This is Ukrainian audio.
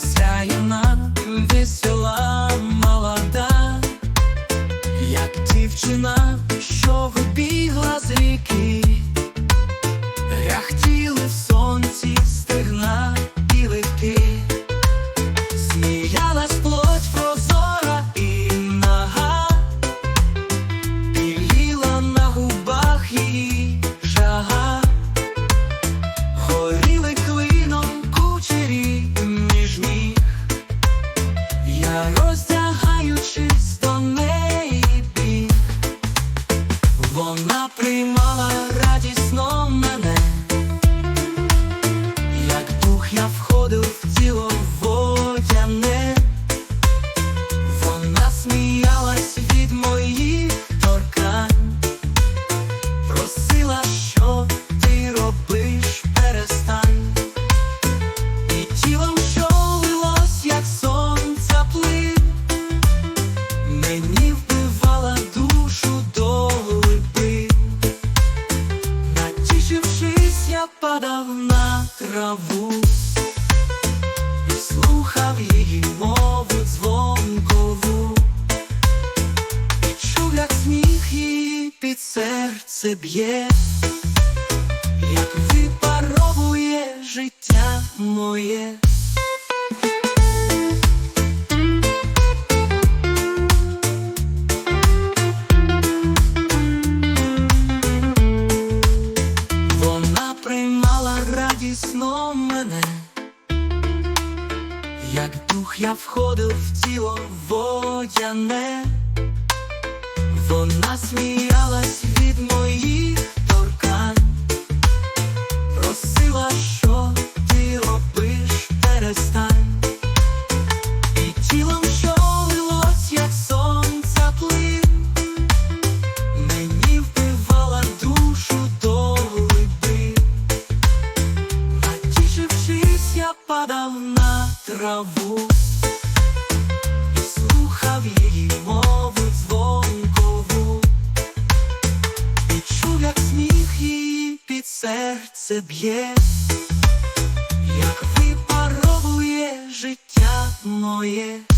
осяяна, весела, молода, як дівчина, що вибігла з ріки, ряхтіли в сонці стегна і липки, сміялась плоть прозора і нага, біліла на губах я падав на траву І слухав її мову дзвонкову і чув, як сміх її під серце б'є, як випаровує життя моє. Як дух я входив в тіло водяне. Вона сміялась від моїх торкань, просила, що ти робиш, перестань, і тілом, що лилось, як сонця плин, мені вбивала душу до натішившись, я падав на траву. Слухав її мови дзвонкову І як сміх її під серце б'є, як випаровує життя моє.